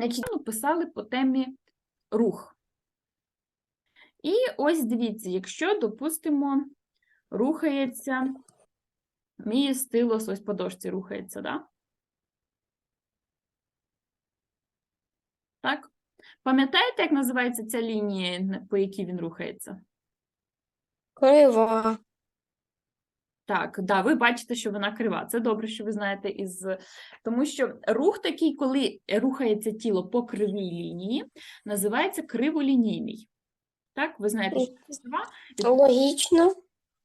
Значить, писали по темі рух. І ось дивіться, якщо, допустимо, рухається мій стилос, ось по дошці рухається, да? Так? Пам'ятаєте, як називається ця лінія, по якій він рухається? Крива. Так, да, ви бачите, що вона крива. Це добре, що ви знаєте із тому, що рух такий, коли рухається тіло по кривій лінії, називається криволінійний. Так, ви знаєте, що це? Логічно.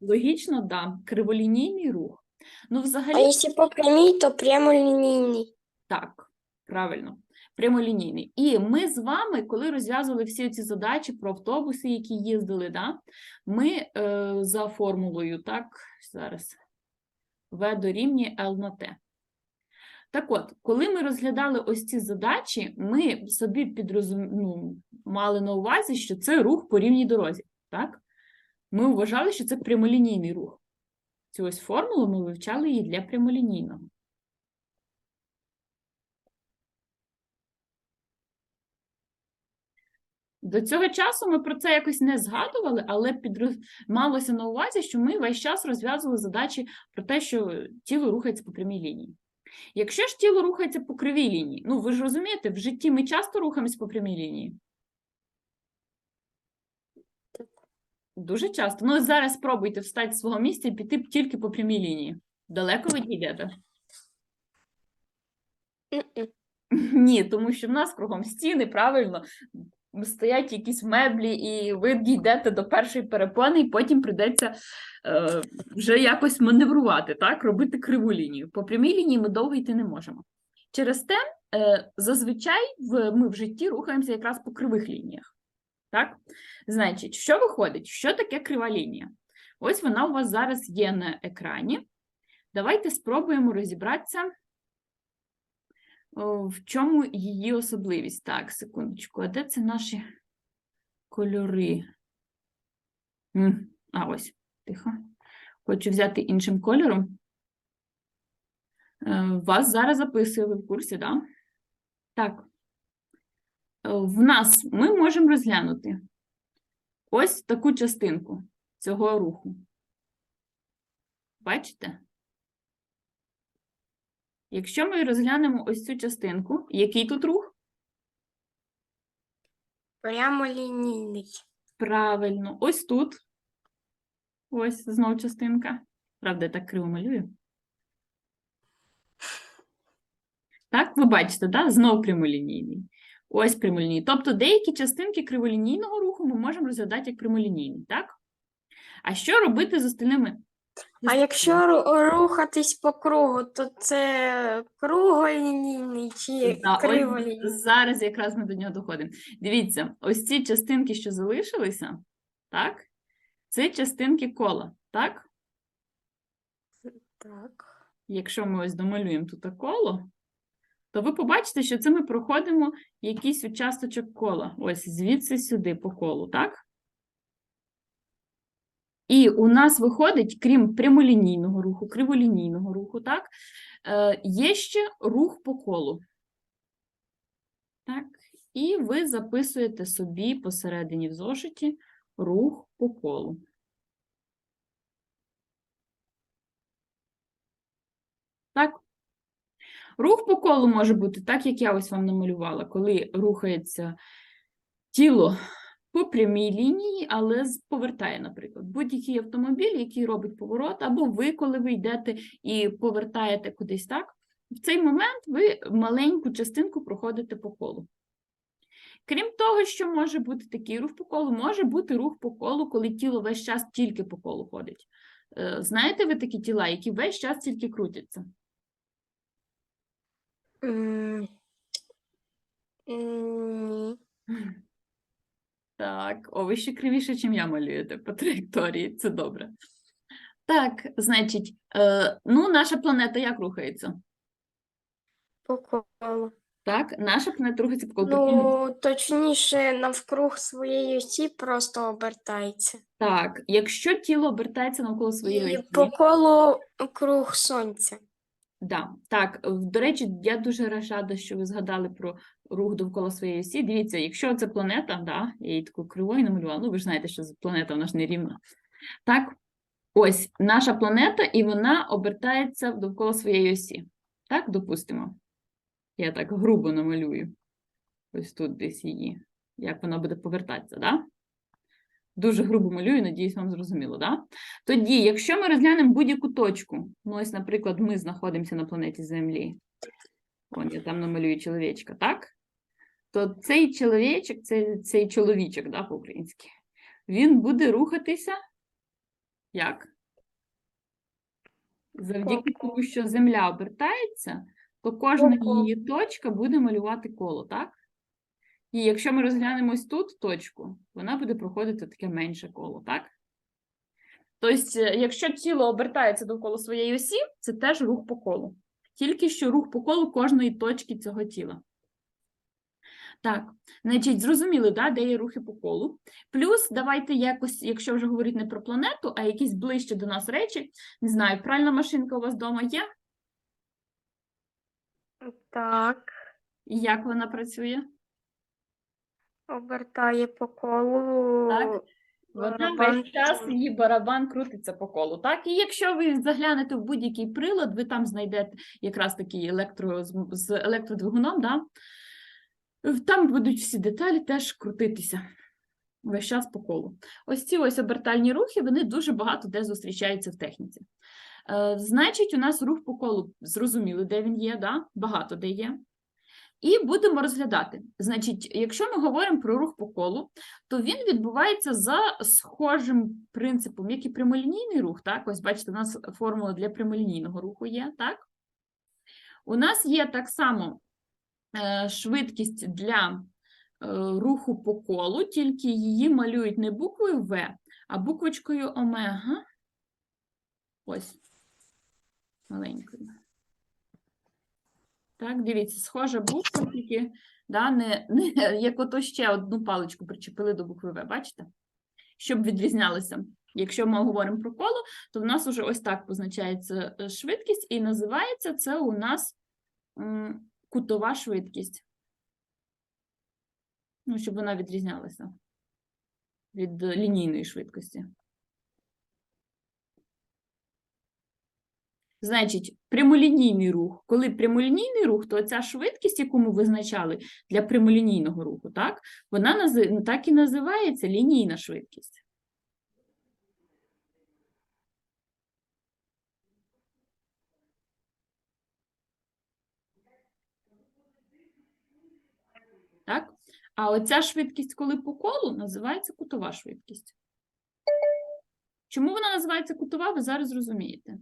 Логічно, да, криволінійний рух. Ну, А якщо по прямій, то прямолінійний. так, правильно, прямолінійний. І ми з вами, коли розв'язували всі ці задачі про автобуси, які їздили, да, ми е, за формулою, так, зараз, В дорівнює L на T. Так от, коли ми розглядали ось ці задачі, ми собі підрозум... ну, мали на увазі, що це рух по рівній дорозі. Так? Ми вважали, що це прямолінійний рух. Цю ось формулу ми вивчали її для прямолінійного. До цього часу ми про це якось не згадували, але підроз... малося на увазі, що ми весь час розв'язували задачі про те, що тіло рухається по прямій лінії. Якщо ж тіло рухається по кривій лінії, ну ви ж розумієте, в житті ми часто рухаємось по прямій лінії. Дуже часто. Ну, зараз спробуйте встати з свого місця і піти тільки по прямій лінії. Далеко ви дійдете? Ні, тому що в нас кругом стіни, правильно, стоять якісь меблі, і ви дійдете до першої перепони, і потім прийдеться е, вже якось маневрувати, так, робити криву лінію. По прямій лінії ми довго йти не можемо. Через те, е, зазвичай в, ми в житті рухаємося якраз по кривих лініях. Так? Значить, що виходить? Що таке крива лінія? Ось вона у вас зараз є на екрані. Давайте спробуємо розібратися. В чому її особливість? Так, секундочку, а де це наші кольори? А, ось, тихо. Хочу взяти іншим кольором. Е, Вас зараз записую, ви в курсі, да? Так. Е, В нас ми можемо розглянути ось таку частинку цього руху. Бачите? Якщо ми розглянемо ось цю частинку, який тут рух? Прямолінійний. Правильно, ось тут. Ось знов частинка. Правда, я так криво малюю. Так, ви бачите, да? знов прямолінійний. Ось прямолінійний. Тобто деякі частинки криволінійного руху ми можемо розглядати як прямолінійні, так? А що робити з остальними? А якщо рухатись по кругу, то це круголінійний чи Да, ось криволінійний? зараз якраз ми до нього доходимо. Дивіться, ось ці частинки, що залишилися, так? Це частинки кола, так? Так. Якщо ми ось домалюємо тут коло, то ви побачите, що це ми проходимо якийсь участочок кола. Ось звідси сюди по колу, так? І у нас виходить, крім прямолінійного руху, криволінійного руху, так, е, є ще рух по колу. Так, і ви записуєте собі посередині в зошиті рух по колу. Так. Рух по колу може бути так, як я ось вам намалювала, коли рухається тіло по прямій лінії, але повертає, наприклад, будь-який автомобіль, який робить поворот, або ви, коли ви йдете і повертаєте кудись так, в цей момент ви маленьку частинку проходите по колу. Крім того, що може бути такий рух по колу, може бути рух по колу, коли тіло весь час тільки по колу ходить. Е, Знаєте ви такі тіла, які весь час тільки крутяться? Ні. Так, о, ви ще кривіше, ніж я малюєте по траєкторії, це добре. Так, значить, е, ну, наша планета як рухається? По колу. Так, наша планета рухається по колу. Ну, точніше, навкруг своєї осі просто обертається. Так, якщо тіло обертається навколо своєї І осі, по колу круг сонця. Да, так, до речі, я дуже рада, що ви згадали про рух довкола своєї осі. Дивіться, якщо це планета, да, я її таку кривою намалювала, ну ви ж знаєте, що планета вона ж не рівна. Так, ось наша планета, і вона обертається довкола своєї осі. Так, допустимо. Я так грубо намалюю. Ось тут десь її. Як вона буде повертатися, да? Дуже грубо малюю, надіюсь, вам зрозуміло, да? Тоді, якщо ми розглянемо будь-яку точку, ну ось, наприклад, ми знаходимося на планеті Землі, Вон я там намалюю чоловічка, так? То цей чоловічок, цей, цей чоловічок, да, по-українськи, він буде рухатися як? Завдяки тому, що Земля обертається, то кожна її точка буде малювати коло, так? І якщо ми розглянемо ось тут точку, вона буде проходити таке менше коло, так? Тобто, е, якщо тіло обертається довкола своєї осі, це теж рух по колу. Тільки що рух по колу кожної точки цього тіла. Так, значить, зрозуміли, да, де є рухи по колу. Плюс давайте якось, якщо вже говорити не про планету, а якісь ближче до нас речі, не знаю, пральна машинка у вас вдома є? Так, І як вона працює? обертає по колу. Так. Вона весь час її барабан крутиться по колу. Так, і якщо ви заглянете в будь-який прилад, ви там знайдете якраз такий електро з, електродвигуном, да? Там будуть всі деталі теж крутитися весь час по колу. Ось ці ось обертальні рухи, вони дуже багато де зустрічаються в техніці. Е, значить, у нас рух по колу зрозуміли, де він є, да? багато де є. І будемо розглядати. Значить, якщо ми говоримо про рух по колу, то він відбувається за схожим принципом, як і прямолінійний рух. Так, ось бачите, у нас формула для прямолінійного руху є, так? У нас є так само швидкість для е, руху по колу, тільки її малюють не буквою В, а буквочкою омега. Ось, маленькою. Так, дивіться, схожа буква, тільки да, не, не, як ото ще одну паличку причепили до букви В, бачите? Щоб відрізнялися. Якщо ми говоримо про коло, то в нас уже ось так позначається е, швидкість, і називається це у нас кутова швидкість. Ну, щоб вона відрізнялася від лінійної швидкості. Значить, прямолінійний рух. Коли прямолінійний рух, то ця швидкість, яку ми визначали для прямолінійного руху, так, вона так і називається лінійна швидкість. Так? А оця швидкість, коли по колу, називається кутова швидкість. Чому вона називається кутова, ви зараз зрозумієте.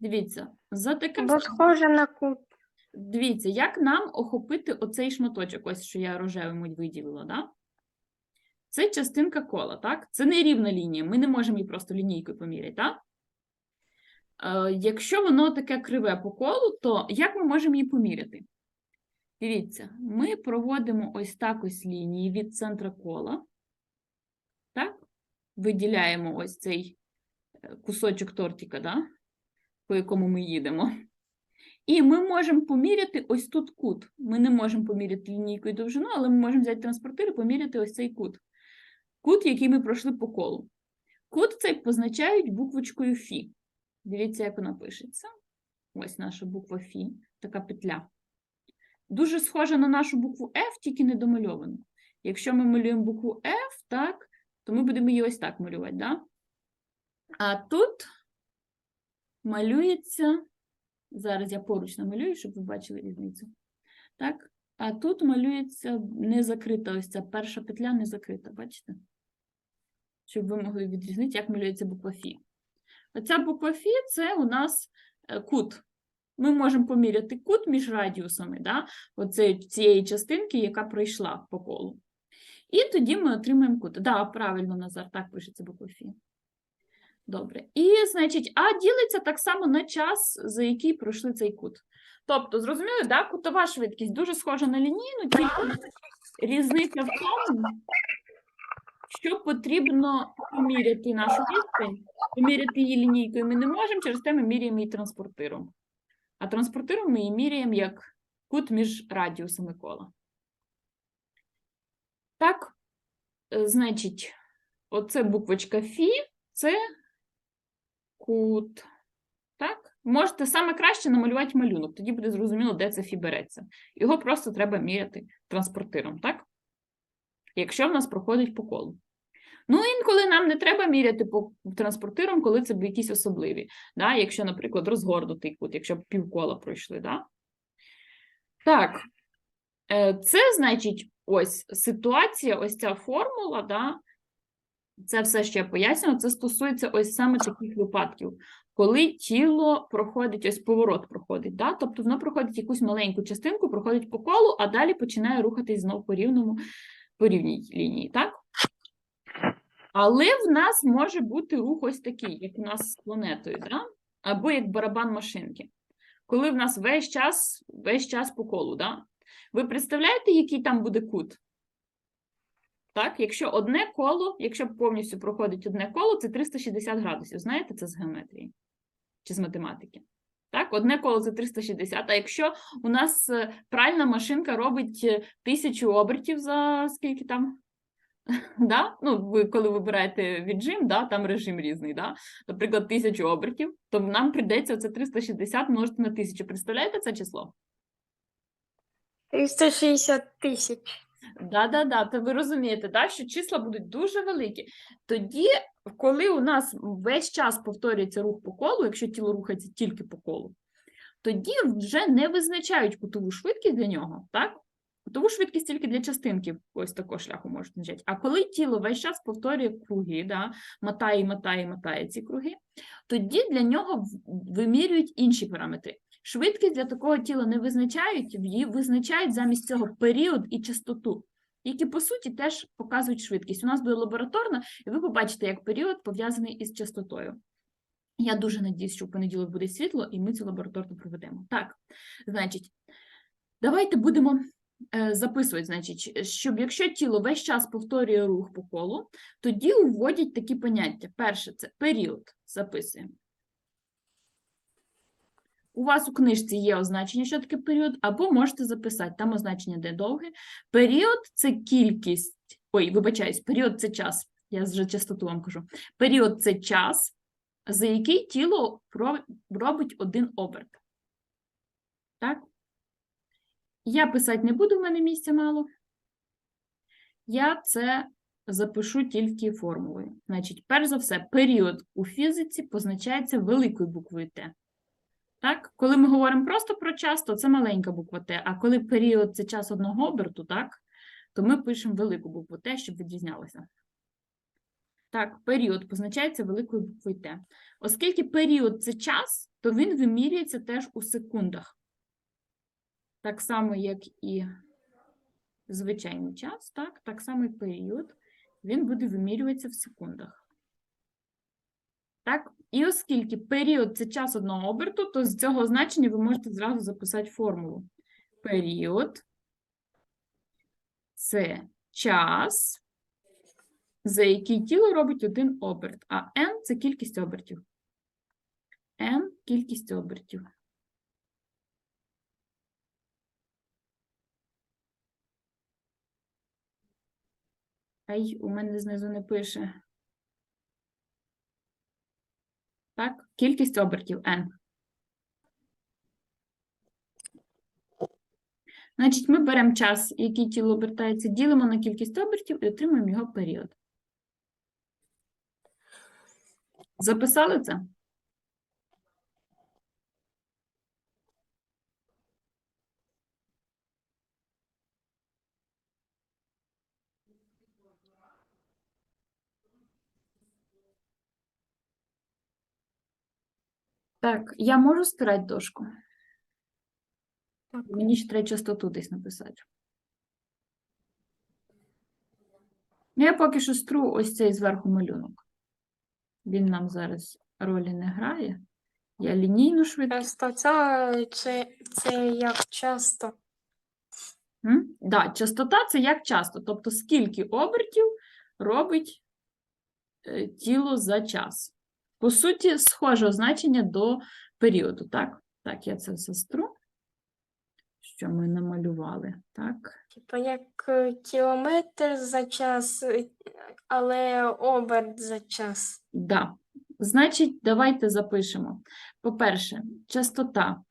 Дивіться, за таким Бо схоже на кут. Дивіться, як нам охопити оцей шматочок, ось що я рожевим виділила, да? Це частинка кола, так? Це не рівна лінія, ми не можемо її просто лінійкою поміряти, так? Е, якщо воно таке криве по колу, то як ми можемо її поміряти? Дивіться, ми проводимо ось так ось лінії від центра кола, так? Виділяємо ось цей е, кусочок тортика, да? по якому ми їдемо. І ми можемо поміряти ось тут кут. Ми не можемо поміряти лінійкою довжину, але ми можемо взяти транспортир і поміряти ось цей кут. Кут, який ми пройшли по колу. Кут цей позначають буквочкою Фі. Дивіться, як вона пишеться. Ось наша буква Фі, така петля. Дуже схожа на нашу букву F, тільки не домальована. Якщо ми малюємо букву F, так, то ми будемо її ось так малювати. Да? А тут малюється. Зараз я поруч намалюю, щоб ви бачили різницю. Так, а тут малюється не закрита, ось ця перша петля не закрита, бачите? Щоб ви могли відрізнити, як малюється буква Фі. Оця буква Фі це у нас е, кут. Ми можемо поміряти кут між радіусами, да? Оцеї, цієї частинки, яка пройшла по колу. І тоді ми отримаємо кут. Так, да, правильно, Назар, так пишеться буква Фі. Добре. І, значить, А ділиться так само на час, за який пройшли цей кут. Тобто, зрозуміли, да? кутова швидкість дуже схожа на лінійну, тільки різниця в тому, що потрібно поміряти нашу відстань. Поміряти її лінійкою ми не можемо, через те ми міряємо її транспортиром. А транспортиром ми її міряємо як кут між радіусами кола. Так, е, значить, оце буквочка Фі, це кут. Так? Можете саме краще намалювати малюнок, тоді буде зрозуміло, де це Фі береться. Його просто треба міряти транспортиром, так? Якщо в нас проходить по колу. Ну, інколи нам не треба міряти по транспортиром, коли це якісь особливі. Да? Якщо, наприклад, розгорнутий кут, якщо б півкола пройшли. Да? Так, е, це значить ось ситуація, ось ця формула, да? це все, що я пояснюю, це стосується ось саме таких випадків, коли тіло проходить, ось поворот проходить, да? тобто воно проходить якусь маленьку частинку, проходить по колу, а далі починає рухатись знов по рівному, по рівній лінії, так? Але в нас може бути рух ось такий, як у нас з планетою, да? або як барабан машинки. Коли в нас весь час, весь час по колу, да? ви представляєте, який там буде кут? Так, якщо одне коло, якщо повністю проходить одне коло, це 360 градусів. Знаєте це з геометрії чи з математики? Так, одне коло це 360. А якщо у нас е, пральна машинка робить е, тисячу обертів за скільки там? Да? Ну, ви коли вибираєте віджим, да, там режим різний, да? наприклад, тисячу обертів, то нам прийдеться це 360 множити на тисячу. Представляєте це число? 360 тисяч. Да, да, да, то ви розумієте, да, що числа будуть дуже великі. Тоді, коли у нас весь час повторюється рух по колу, якщо тіло рухається тільки по колу, тоді вже не визначають кутову швидкість для нього, так? Кутову швидкість тільки для частинки ось такого шляху можуть визначати. А коли тіло весь час повторює круги, да, мотає, мотає, мотає ці круги, тоді для нього вимірюють інші параметри. Швидкість для такого тіла не визначають, її визначають замість цього період і частоту, які, по суті, теж показують швидкість. У нас буде лабораторна, і ви побачите, як період пов'язаний із частотою. Я дуже надіюсь, що в понеділок буде світло, і ми цю лабораторну проведемо. Так, значить, давайте будемо е, записувати, значить, щоб якщо тіло весь час повторює рух по колу, тоді вводять такі поняття. Перше це період. Записуємо. У вас у книжці є означення, що таке період, або можете записати, там означення де довге. Період це кількість, ой, вибачаюсь, період це час. Я вже частоту вам кажу. Період це час, за який тіло робить один оберт. Так? Я писати не буду, в мене місця мало. Я це запишу тільки формулою. Значить, перш за все, період у фізиці позначається великою буквою Т. Так? Коли ми говоримо просто про час, то це маленька буква Т, а коли період це час одного оберту, так, то ми пишемо велику букву Т, щоб відрізнялося. Так, період позначається великою буквою Т. Оскільки період це час, то він вимірюється теж у секундах. Так само, як і звичайний час, так, так само і період, він буде вимірюватися в секундах. Так, і оскільки період це час одного оберту, то з цього значення ви можете зразу записати формулу. Період це час, за який тіло робить один оберт, а n це кількість обертів. n – кількість обертів. Ай, у мене знизу не пише. Так, кількість обертів n. Значить, ми беремо час, який тіло обертається, ділимо на кількість обертів і отримуємо його період. Записали це? Так, я можу стирати дошку? Так. Мені ще треба частоту десь написати. Ну, Я поки що стру ось цей зверху малюнок. Він нам зараз ролі не грає. Я лінійну швидкість. Частота це, це як часто. М? Да, частота це як часто, тобто скільки обертів робить е, тіло за час. По суті, схоже означення до періоду, так? Так, я це все стру, що ми намалювали. Так. Типа як е, кілометр за час, е, але оберт за час. Да. Значить, давайте запишемо. По-перше, частота.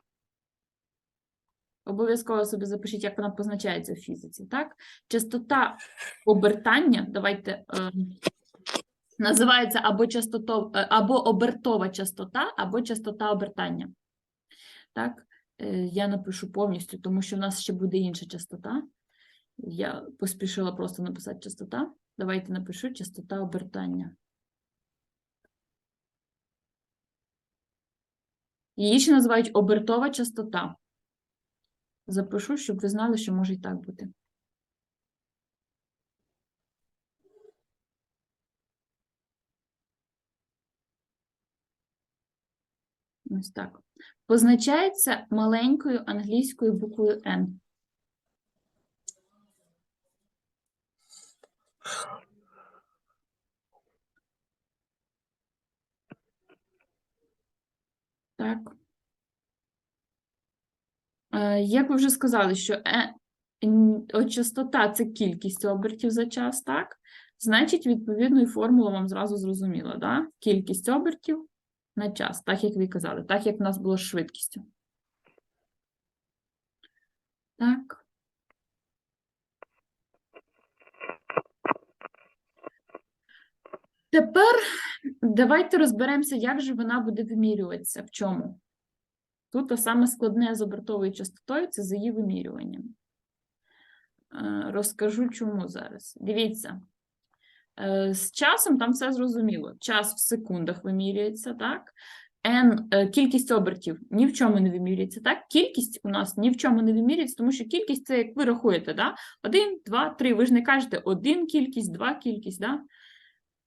Обов'язково собі запишіть, як вона позначається в фізиці. Так? Частота обертання, давайте е, називається або, частото, е, або обертова частота, або частота обертання. Так? Е, я напишу повністю, тому що в нас ще буде інша частота. Я поспішила просто написати частота. Давайте напишу частота обертання. Її ще називають обертова частота. Запишу, щоб ви знали, що може і так бути. Ось так. Позначається маленькою англійською буквою N. Так. Е, Як ви вже сказали, що е, частота це кількість обертів за час, так? Значить, відповідно, і формула вам зразу зрозуміла, да? Кількість обертів на час, так як ви казали, так як в нас було з швидкістю. Так. Тепер давайте розберемося, як же вона буде вимірюватися, в чому. Тут саме складне з обертовою частотою це за її вимірюванням. Е, Розкажу чому зараз. Дивіться, з часом там все зрозуміло. Час в секундах вимірюється, так? N, е, кількість обертів ні в чому не вимірюється, так? Кількість у нас ні в чому не вимірюється, тому що кількість це як ви рахуєте, да? Один, два, три. Ви ж не кажете один кількість, два кількість, да?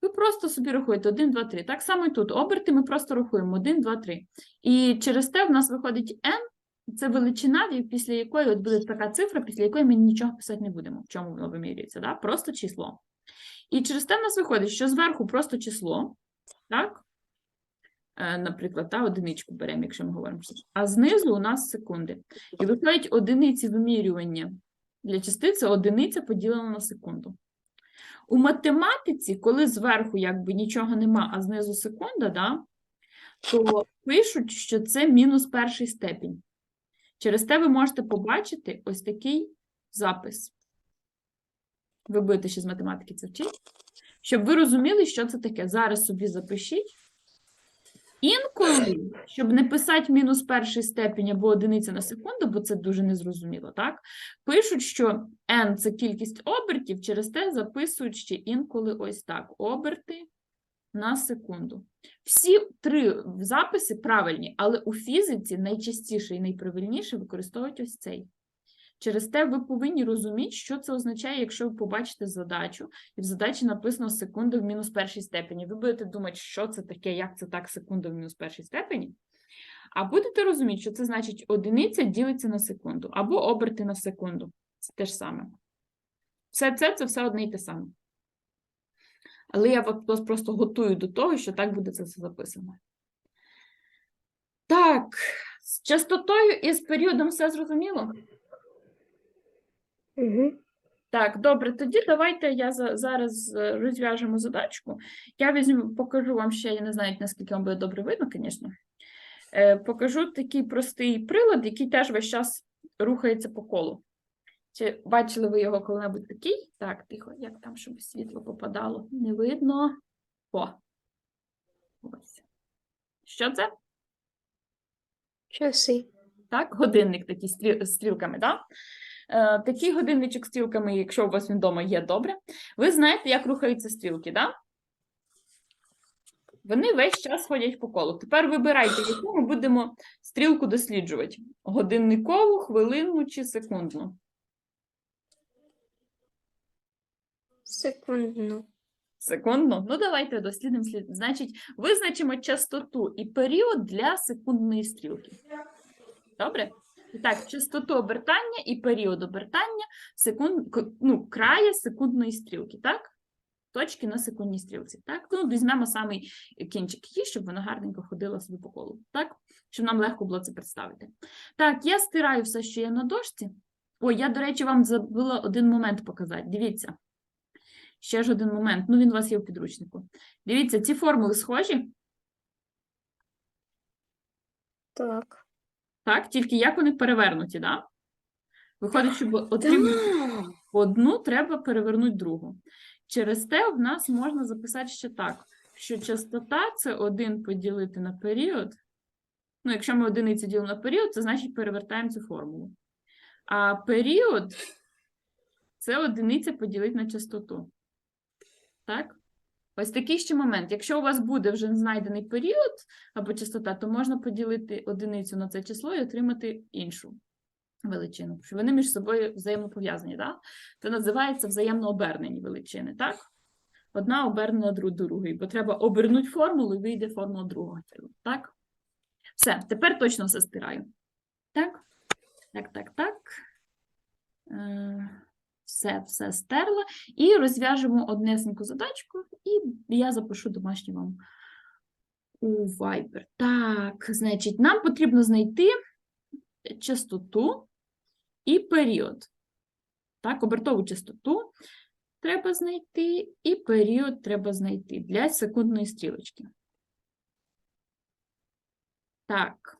Ви просто собі рахуєте 1, 2, 3. Так само і тут. Оберти ми просто рахуємо 1, 2, 3. І через те в нас виходить n, це величина, після якої от буде така цифра, після якої ми нічого писати не будемо, в чому воно вимірюється, да? просто число. І через те в нас виходить, що зверху просто число, так? Е, Наприклад, та, одиничку беремо, якщо ми говоримо. А знизу у нас секунди. І виходить одиниці вимірювання для частиці одиниця поділена на секунду. У математиці, коли зверху якби нічого нема, а знизу секунда, да, то пишуть, що це мінус перший степінь. Через те ви можете побачити ось такий запис. Ви будете ще з математики це вчити. Щоб ви розуміли, що це таке. Зараз собі запишіть. Інколи, щоб не писати мінус перший степінь або одиниця на секунду, бо це дуже незрозуміло, так? Пишуть, що n – це кількість обертів, через те записують ще інколи ось так: оберти на секунду. Всі три записи правильні, але у фізиці найчастіше і найправильніше використовують ось цей. Через те ви повинні розуміти, що це означає, якщо ви побачите задачу, і в задачі написано секунда в мінус першій степені. Ви будете думати, що це таке, як це так секунда в мінус першій степені. А будете розуміти, що це значить одиниця ділиться на секунду, або оберти на секунду. Це те ж саме. Все це це все одне і те саме. Але я вас просто готую до того, що так буде це все записано. Так, з частотою і з періодом все зрозуміло? Угу. Так, добре, тоді давайте я за, зараз е, розв'яжемо задачку. Я візьму, покажу вам ще, я не знаю, наскільки вам буде добре видно, звісно. Е, покажу такий простий прилад, який теж весь час рухається по колу. Чи бачили ви його коли-небудь такий? Так, тихо, як там, щоб світло попадало? Не видно. О. Ось. Що це? Часи. Так, годинник такий стріл, з стрілками, так? Е, такий годинничок з стрілками, якщо у вас він вдома є добре. Ви знаєте, як рухаються стрілки, так? Вони весь час ходять по колу. Тепер вибирайте, яку ми будемо стрілку досліджувати: годинникову, хвилинну чи секундну. Секундну. Секундну? Ну, давайте дослідимо слід. Значить, визначимо частоту і період для секундної стрілки. Добре? І так, частоту обертання і період обертання секунд, ну, края секундної стрілки, так? точки на секундній стрілці. Так? Ну, візьмемо самий кінчик її, щоб вона гарненько ходила собі по колу. Так? Щоб нам легко було це представити. Так, я стираю все, що є на дошці. Ой, я, до речі, вам забула один момент показати. Дивіться. Ще ж один момент. Ну, він у вас є в підручнику. Дивіться, ці формули схожі, Так. так? Тільки як вони перевернуті, да? Виходить, щоб отримати одну, треба перевернути другу. Через те в нас можна записати ще так, що частота це 1 поділити на період. Ну, якщо ми одиницю ділимо на період, це значить перевертаємо цю формулу. А період це одиниця поділити на частоту. Так? Ось такий ще момент. Якщо у вас буде вже знайдений період або частота, то можна поділити одиницю на це число і отримати іншу величину. Що вони між собою взаємопов'язані. Да? Це називається взаємно обернені величини, так? Одна обернена другої, бо треба обернути формулу і вийде формула другого тіла. Так? Все, тепер точно все стираю. Так? Так, так, так. Все, все стерла. І розв'яжемо однесеньку задачку, і я запишу домашню вам у Viber. Так, значить, нам потрібно знайти частоту і період. Так, обертову частоту треба знайти, і період треба знайти для секундної стрілочки. Так.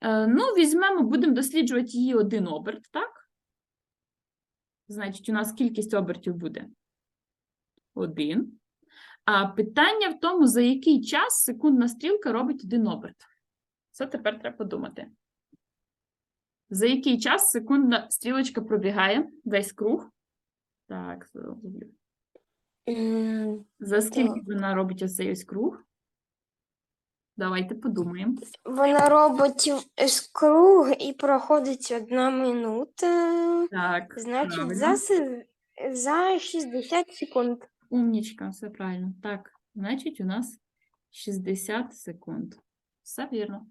Е, Ну, візьмемо, будемо досліджувати її один оберт, так? Значить, у нас кількість обертів буде один. А питання в тому, за який час секундна стрілка робить один оберт. Це тепер треба подумати. За який час секундна стрілочка пробігає весь круг? Так, зроблю. За скільки вона робить оцей ось круг? Давайте подумаємо. Вона робить з круг і проходить одна минута. Так, Значить, правильно. за, за 60 секунд. Умнічка, все правильно. Так, значить, у нас 60 секунд. Все вірно.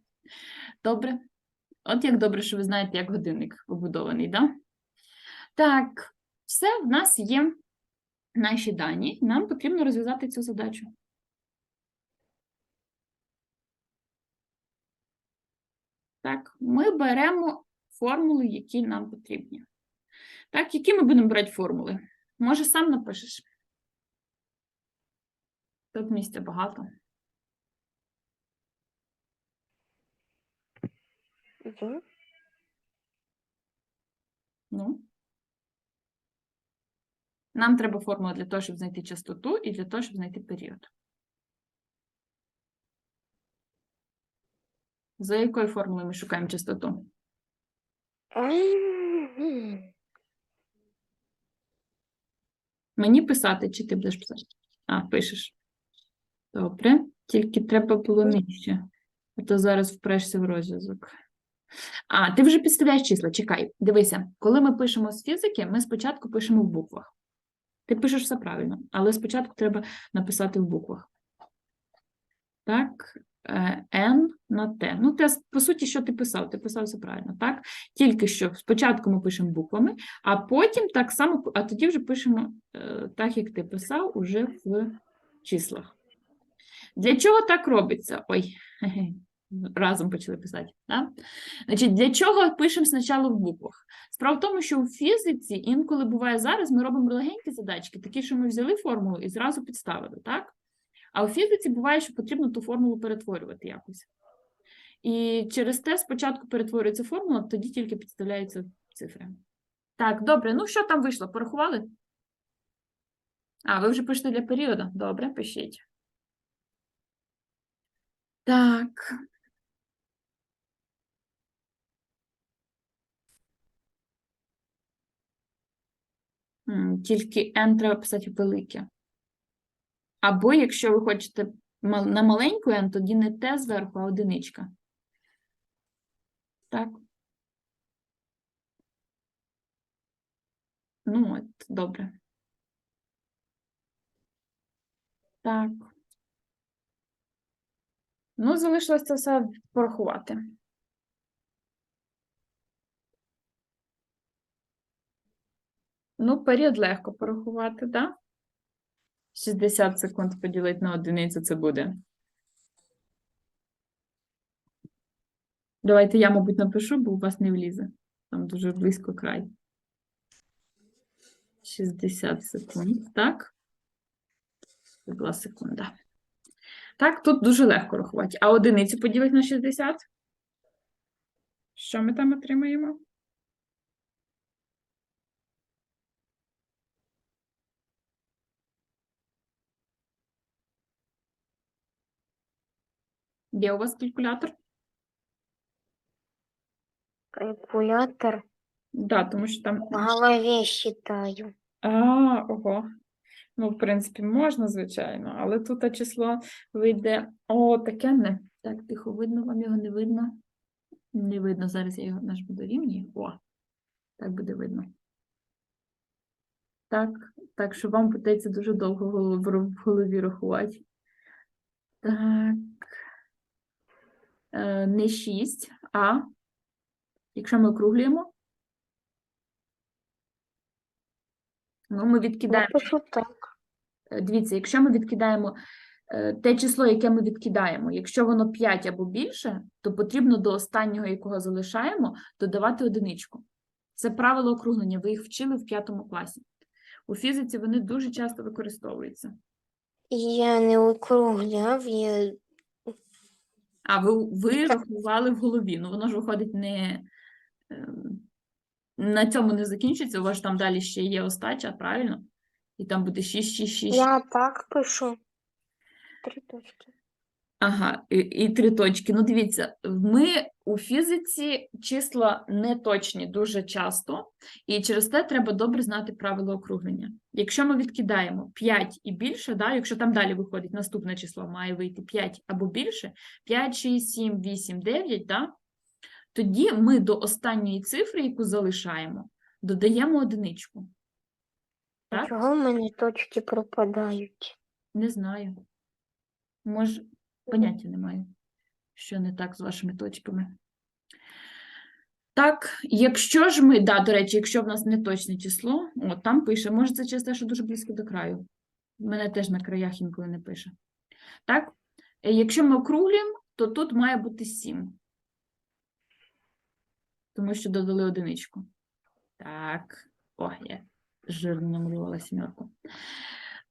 Добре. От як добре, що ви знаєте, як годинник побудований, да? Так, все, в нас є наші дані. Нам потрібно розв'язати цю задачу. Так, ми беремо формули, які нам потрібні. Так, які ми будемо брати формули? Може, сам напишеш? Тут місця багато. Ну. Нам треба формула для того, щоб знайти частоту, і для того, щоб знайти період. За якою формулою ми шукаємо частоту? Мені писати, чи ти будеш писати? А, пишеш. Добре. Тільки треба було нижче. А то зараз впрешся в розв'язок. А, ти вже підставляєш числа. Чекай, дивися, коли ми пишемо з фізики, ми спочатку пишемо в буквах. Ти пишеш все правильно, але спочатку треба написати в буквах. Так, N на T. Ну, те, по суті, що ти писав? Ти писав все правильно, так? Тільки що спочатку ми пишемо буквами, а потім так само, а тоді вже пишемо е, так, як ти писав, уже в числах. Для чого так робиться? Ой, разом почали писати. Да? Значить, для чого пишемо спочатку в буквах? Справа в тому, що у фізиці інколи буває зараз, ми робимо легенькі задачки, такі, що ми взяли формулу і зразу підставили, так? А у фізиці буває, що потрібно ту формулу перетворювати якось. І через те спочатку перетворюється формула, тоді тільки підставляються цифри. Так, добре, ну що там вийшло? Порахували? А, ви вже пишете для періоду? Добре, пишіть. Так. Тільки n треба писати велике. Або якщо ви хочете на маленьку n, тоді не t зверху, а одиничка. Так. Ну, от, добре. Так. Ну, залишилось це все порахувати. Ну, період легко порахувати, так? Да? 60 секунд поділити на одиницю це буде. Давайте я, мабуть, напишу, бо у вас не влізе. Там дуже близько край. 60 секунд, так? Це була секунда. Так, тут дуже легко рахувати. А одиницю поділити на 60? Що ми там отримаємо? Є у вас калькулятор? Калькулятор Да, тому що там. в голові считаю. А, ого. Ну, в принципі, можна, звичайно, але тут число вийде. О, таке не. Так, тихо, видно, вам його не видно. Не видно. Зараз я його наш буду рівні. О, так буде видно. Так, так що вам придеться дуже довго в голові рахувати. Так. Е, не 6, а якщо ми округлюємо, ну, ми відкидаємо. Так. Е, Дивіться, якщо ми відкидаємо е, те число, яке ми відкидаємо, якщо воно 5 або більше, то потрібно до останнього, якого залишаємо, додавати одиничку. Це правило округлення, ви їх вчили в п'ятому класі. У фізиці вони дуже часто використовуються. Я не округляв, я А ви, ви рахували в голові. Ну, воно ж виходить не ем, на цьому не закінчиться, у вас ж там далі ще є остача, правильно? І там буде 6, 6, 6. Я так пишу. Три точки. Ага, і, і три точки. Ну, дивіться, ми у фізиці числа не точні дуже часто, і через те треба добре знати правила округлення. Якщо ми відкидаємо 5 і більше, да, якщо там далі виходить наступне число, має вийти 5 або більше, 5, 6, 7, 8, 9, да, тоді ми до останньої цифри, яку залишаємо, додаємо одиничку. Так? Чого в мене точки пропадають? Не знаю. Може, поняття не маю, що не так з вашими точками. Так, якщо ж ми, да, до речі, якщо в нас не точне число, от там пише, може це через те, що дуже близько до краю. Мене теж на краях інколи не пише. Так, е, якщо ми округлюємо, то тут має бути 7. Тому що додали одиничку. Так, о, я жирно намалювала сімерку.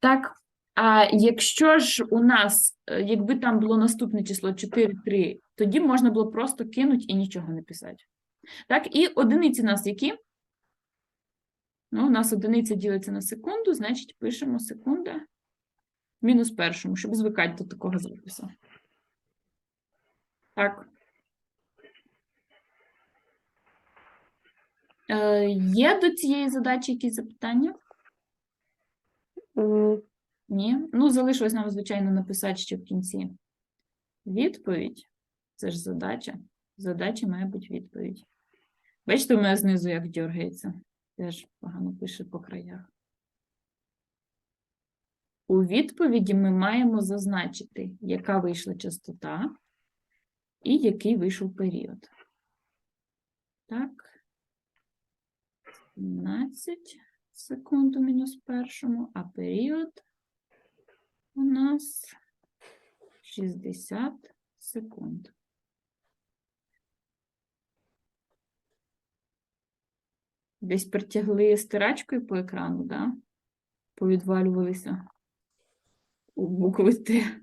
Так, а якщо ж у нас, е, якби там було наступне число 4, 3, тоді можна було просто кинути і нічого не писати. Так, і одиниці у нас які? Ну, у нас одиниця ділиться на секунду, значить пишемо секунда мінус першому, щоб звикати до такого запису. Так. Е, є до цієї задачі якісь запитання? Ні. Ну, залишилось нам, звичайно, написати ще в кінці відповідь. Це ж задача. В задачі має бути відповідь. Бачите, у мене знизу як дергається. Теж погано пише по краях. У відповіді ми маємо зазначити, яка вийшла частота і який вийшов період. Так. 17 секунд у мінус першому, а період у нас 60 секунд. Десь притягли стирачкою по екрану, да? Повідвалювалися у букви Т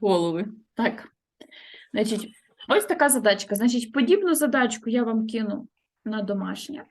голови. Так. Значить, ось така задачка. Значить, подібну задачку я вам кину на домашнє.